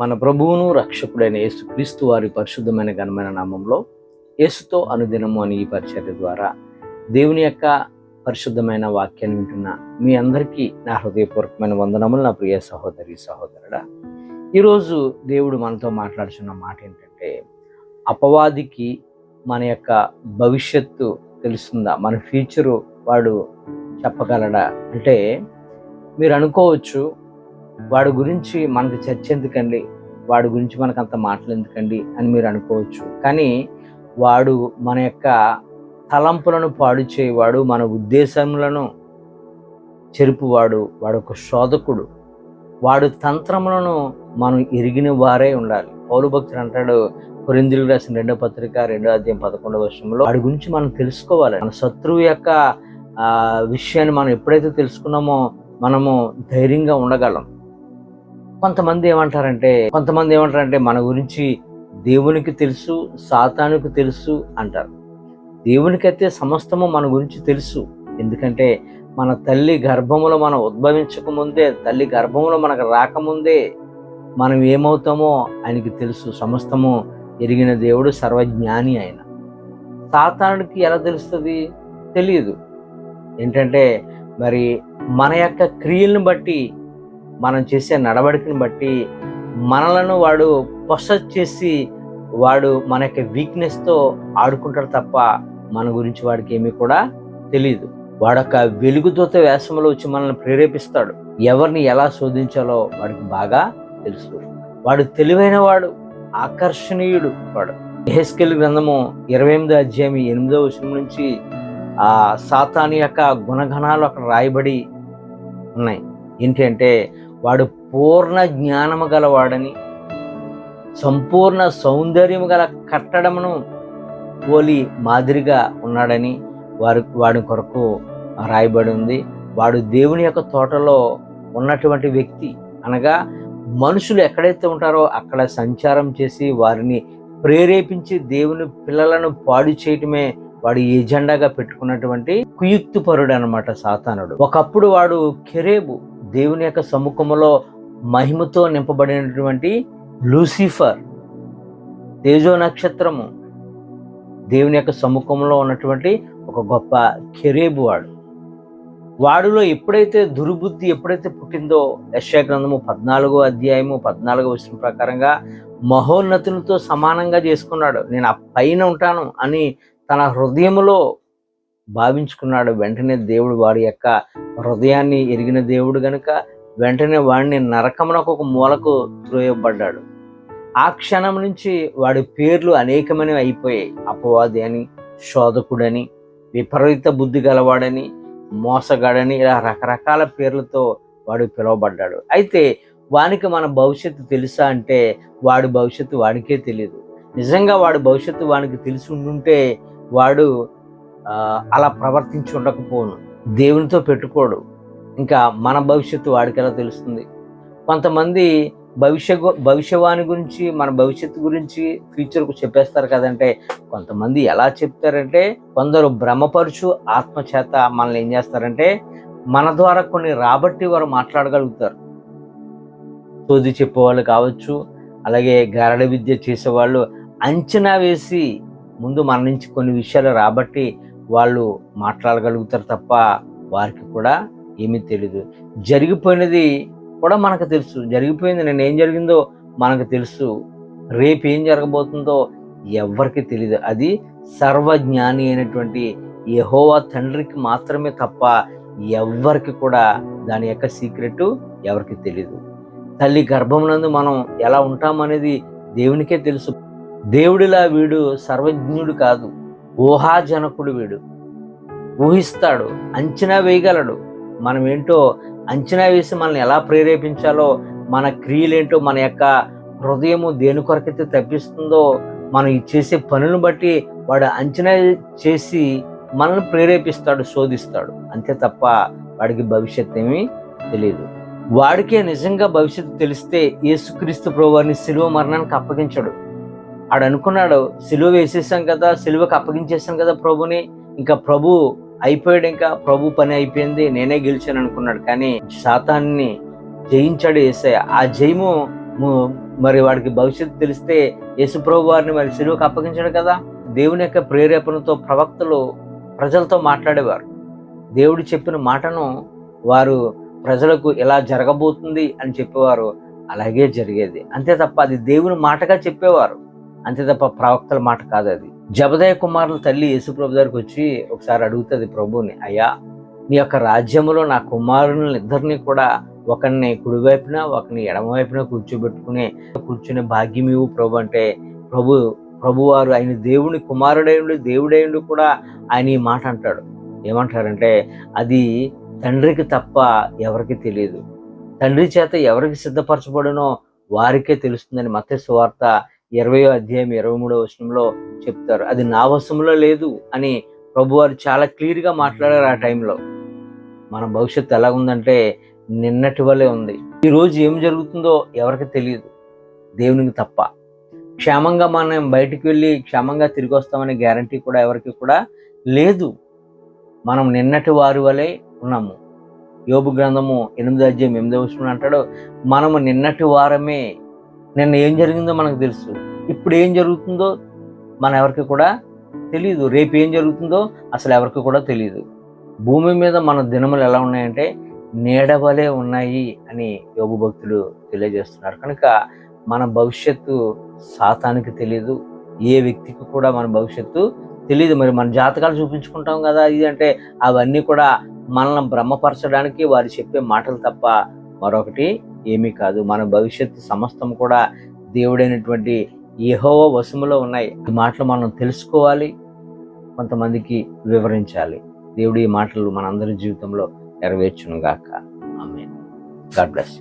మన ప్రభువును రక్షకుడైన యేసుక్రీస్తు వారి పరిశుద్ధమైన ఘనమైన నామంలో యేసుతో అనుదినము అని ఈ పరిచర్య ద్వారా దేవుని యొక్క పరిశుద్ధమైన వాక్యాన్ని వింటున్న మీ అందరికీ నా హృదయపూర్వకమైన వందనములు నా ప్రియ సహోదరి సహోదరుడా. ఈరోజు దేవుడు మనతో మాట్లాడుతున్న మాట ఏంటంటే అపవాదికి మన యొక్క భవిష్యత్తు తెలుస్తుందా? మన ఫ్యూచరు వాడు చెప్పగలడా? అంటే మీరు అనుకోవచ్చు వాడి గురించి మనకు చర్చ ఎందుకండి? వాడి గురించి మనకు అంత మాటలు ఎందుకండి? అని మీరు అనుకోవచ్చు. కానీ వాడు మన యొక్క తలంపులను పాడు చేయవాడు మన ఉద్దేశములను చెరుపువాడు వాడు ఒక శోధకుడు. వాడు తంత్రములను మనం ఎరిగిన వారే ఉండాలి. పౌరు భక్తుడు అంటాడు కొరిందులు రాసిన రెండో పత్రిక రెండో అధ్యాయం పదకొండవ వర్షంలో వాడి గురించి మనం తెలుసుకోవాలి. మన శత్రువు యొక్క విషయాన్ని మనం ఎప్పుడైతే తెలుసుకున్నామో మనము ధైర్యంగా ఉండగలం. కొంతమంది ఏమంటారంటే కొంతమంది ఏమంటారంటే మన గురించి దేవునికి తెలుసు సాతానుకు తెలుసు అంటారు. దేవునికైతే సమస్తము మన గురించి తెలుసు. ఎందుకంటే మన తల్లి గర్భములో మనం ఉద్భవించక ముందే తల్లి గర్భములో మనకు రాకముందే మనం ఏమవుతామో ఆయనకి తెలుసు. సమస్తము ఎరిగిన దేవుడు సర్వజ్ఞాని ఆయన. సాతానుడికి ఎలా తెలుస్తుంది? తెలియదు. ఏంటంటే మరి మన యొక్క క్రియలను బట్టి మనం చేసే నడవడికని బట్టి మనలను వాడు పొసెస్ చేసి వాడు మన యొక్క వీక్నెస్తో ఆడుకుంటాడు తప్ప మన గురించి వాడికి ఏమీ కూడా తెలియదు వాడొక వెలుగుదూత వేషంలో వచ్చి మనల్ని ప్రేరేపిస్తాడు. ఎవరిని ఎలా శోధించాలో వాడికి బాగా తెలుసు. వాడు తెలివైన వాడు ఆకర్షణీయుడు వాడు. ఎహెస్కెల్ గ్రంథము ఇరవై ఎనిమిదో అధ్యాయం ఎనిమిదో వచనం నుంచి ఆ సాతాని యొక్క గుణగణాలు అక్కడ రాయబడి ఉన్నాయి. ఏంటి అంటే వాడు పూర్ణ జ్ఞానము గలవాడని సంపూర్ణ సౌందర్యము గల కట్టడమును పోలి మాదిరిగా ఉన్నాడని వారు వాడి కొరకు రాయబడి ఉంది. వాడు దేవుని యొక్క తోటలో ఉన్నటువంటి వ్యక్తి అనగా మనుషులు ఎక్కడైతే ఉంటారో అక్కడ సంచారం చేసి వారిని ప్రేరేపించి దేవుని పిల్లలను పాడు చేయటమే వాడు ఎజెండాగా పెట్టుకున్నటువంటి కుయుక్తిపరుడు అనమాట సాతానుడు. ఒకప్పుడు వాడు కెరేబు దేవుని యొక్క సముఖములో మహిమతో నింపబడినటువంటి లూసిఫర్ తేజో నక్షత్రము. దేవుని యొక్క సముఖంలో ఉన్నటువంటి ఒక గొప్ప కెరేబు వాడు. వాడిలో ఎప్పుడైతే దుర్బుద్ధి ఎప్పుడైతే పుట్టిందో యశ్యాగ్రంథము పద్నాలుగో అధ్యాయము పద్నాలుగో విషయం ప్రకారంగా మహోన్నతులతో సమానంగా చేసుకున్నాడు. నేను ఆ పైన ఉంటాను అని తన హృదయంలో భావించుకున్నాడు. వెంటనే దేవుడు వాడి యొక్క హృదయాన్ని ఎరిగిన దేవుడు గనుక వెంటనే వాడిని నరకమునకు ఒక మూలకు త్రోయబడ్డాడు. ఆ క్షణం నుంచి వాడి పేర్లు అనేకమైనవి అయిపోయాయి. అపవాది అని శోధకుడని విపరీత బుద్ధి గలవాడని మోసగాడని ఇలా రకరకాల పేర్లతో వాడు పిలువబడ్డాడు. అయితే వానికి మన భవిష్యత్తు తెలుసా అంటే వాడి భవిష్యత్తు వాడికే తెలియదు నిజంగా వాడి భవిష్యత్తు వానికి తెలిసి ఉండుంటే వాడు అలా ప్రవర్తించి ఉండకపోను దేవునితో పెట్టుకోడు. ఇంకా మన భవిష్యత్తు వాడికి ఎలా తెలుస్తుంది? కొంతమంది భవిష్య భవిష్యవాణి గురించి మన భవిష్యత్తు గురించి ఫ్యూచర్కు చెప్పేస్తారు కదంటే కొంతమంది ఎలా చెప్తారంటే కొందరు భ్రమపరుచు ఆత్మచేత మనల్ని ఏం చేస్తారంటే మన ద్వారా కొన్ని రాబట్టి వారు మాట్లాడగలుగుతారు. సోది చెప్పేవాళ్ళు కావచ్చు అలాగే గారడ విద్య చేసేవాళ్ళు అంచనా వేసి ముందు మన నుంచి కొన్ని విషయాలు రాబట్టి వాళ్ళు మాట్లాడగలుగుతారు తప్ప వారికి కూడా ఏమీ తెలియదు జరిగిపోయినది కూడా మనకు తెలుసు. జరిగిపోయింది నేను ఏం జరిగిందో మనకు తెలుసు. రేపు ఏం జరగబోతుందో ఎవరికి తెలియదు అది సర్వజ్ఞాని అయినటువంటి యహోవా తండ్రికి మాత్రమే తప్ప ఎవ్వరికి కూడా దాని యొక్క సీక్రెట్ ఎవరికి తెలియదు తల్లి గర్భమునందు మనం ఎలా ఉంటామనేది దేవునికే తెలుసు. దేవుడిలా వీడు సర్వజ్ఞుడు కాదు. ఊహాజనకుడు వీడు. ఊహిస్తాడు అంచనా వేయగలడు. మనం ఏంటో అంచనా వేసి మనల్ని ఎలా ప్రేరేపించాలో మన క్రియలేంటో మన యొక్క హృదయము దేని కొరకైతే తప్పిస్తుందో మనం చేసే పనులను బట్టి వాడు అంచనా చేసి మనల్ని ప్రేరేపిస్తాడు శోధిస్తాడు. అంతే తప్ప వాడికి భవిష్యత్ ఏమీ తెలియదు వాడికే నిజంగా భవిష్యత్తు తెలిస్తే యేసుక్రీస్తు ప్రభువారిని శిలువ మరణానికి అప్పగించడు. ఆడు అనుకున్నాడు సిలువ వేసేసాం కదా సిలువకి అప్పగించేసాం కదా ప్రభుని ఇంకా ప్రభు అయిపోయాడు ఇంకా ప్రభు పని అయిపోయింది నేనే గెలిచాను అనుకున్నాడు. కానీ శాతాన్ని జయించాడు ఏసయ్య. ఆ జయము మరి వాడికి భవిష్యత్తు తెలిస్తే యేసుప్రభు వారిని మరి సిలువకు అప్పగించాడు కదా. దేవుని యొక్క ప్రేరేపణతో ప్రవక్తలు ప్రజలతో మాట్లాడేవారు. దేవుడు చెప్పిన మాటను వారు ప్రజలకు ఎలా జరగబోతుంది అని చెప్పేవారు. అలాగే జరిగేది. అంతే తప్ప అది దేవుని మాటగా చెప్పేవారు. అంతే తప్ప ప్రవక్తల మాట కాదు అది. జబదయ కుమారుల తల్లి యేసుప్రభు దగ్గరికి వచ్చి ఒకసారి అడుగుతుంది ప్రభుని అయ్యా నీ యొక్క రాజ్యంలో నా కుమారుని ఇద్దరిని కూడా ఒకరిని కుడివైపున ఒకరిని ఎడమవైపున కూర్చోబెట్టుకునే కూర్చునే భాగ్యం ఇవ్వు ప్రభు. అంటే ప్రభు ప్రభువారు ఆయన దేవుని కుమారుడైండు దేవుడైండు కూడా ఆయన ఈ మాట అంటాడు. ఏమంటారంటే అది తండ్రికి తప్ప ఎవరికి తెలియదు తండ్రి చేత ఎవరికి సిద్ధపరచబడినో వారికే తెలుస్తుందని మత వార్త ఇరవయో అధ్యాయం ఇరవై మూడో వచనంలో చెప్తారు. అది నా వశంలో లేదు అని ప్రభువారు చాలా క్లియర్గా మాట్లాడారు ఆ టైంలో మన భవిష్యత్తు ఎలా ఉందంటే నిన్నటి వలే ఉంది. ఈ రోజు ఏం జరుగుతుందో ఎవరికి తెలియదు. దేవునికి తప్ప. క్షేమంగా మనం బయటికి వెళ్ళి క్షేమంగా తిరిగి వస్తామనే గ్యారంటీ కూడా ఎవరికి కూడా లేదు. మనం నిన్నటి వారి వలె ఉన్నాము. యోబు గ్రంథము ఎనిమిది అధ్యాయం ఎనిమిది వచ్చిన అంటాడు మనము నిన్నటి వారమే నిన్న ఏం జరిగిందో మనకు తెలుసు. ఇప్పుడు ఏం జరుగుతుందో మన ఎవరికి కూడా తెలియదు రేపు ఏం జరుగుతుందో అసలు ఎవరికి కూడా తెలియదు భూమి మీద మన దినములు ఎలా ఉన్నాయంటే నీడవలే ఉన్నాయి అని యోగు భక్తులు తెలియజేస్తున్నారు. కనుక మన భవిష్యత్తు సాతానికి తెలియదు ఏ వ్యక్తికి కూడా మన భవిష్యత్తు తెలియదు మరి మన జాతకాలు చూపించుకుంటాం కదా ఇది అంటే అవన్నీ కూడా మనల్ని భ్రమపరచడానికి వారు చెప్పే మాటలు తప్ప మరొకటి ఏమీ కాదు. మన భవిష్యత్తు సమస్తం కూడా దేవుడైనటువంటి ఏహో వశములో ఉన్నాయి. ఈ మాటలు మనం తెలుసుకోవాలి కొంతమందికి వివరించాలి. దేవుడి ఈ మాటలు మనందరి జీవితంలో నెరవేర్చును గాక ఆమె గాడ్ బ్లెస్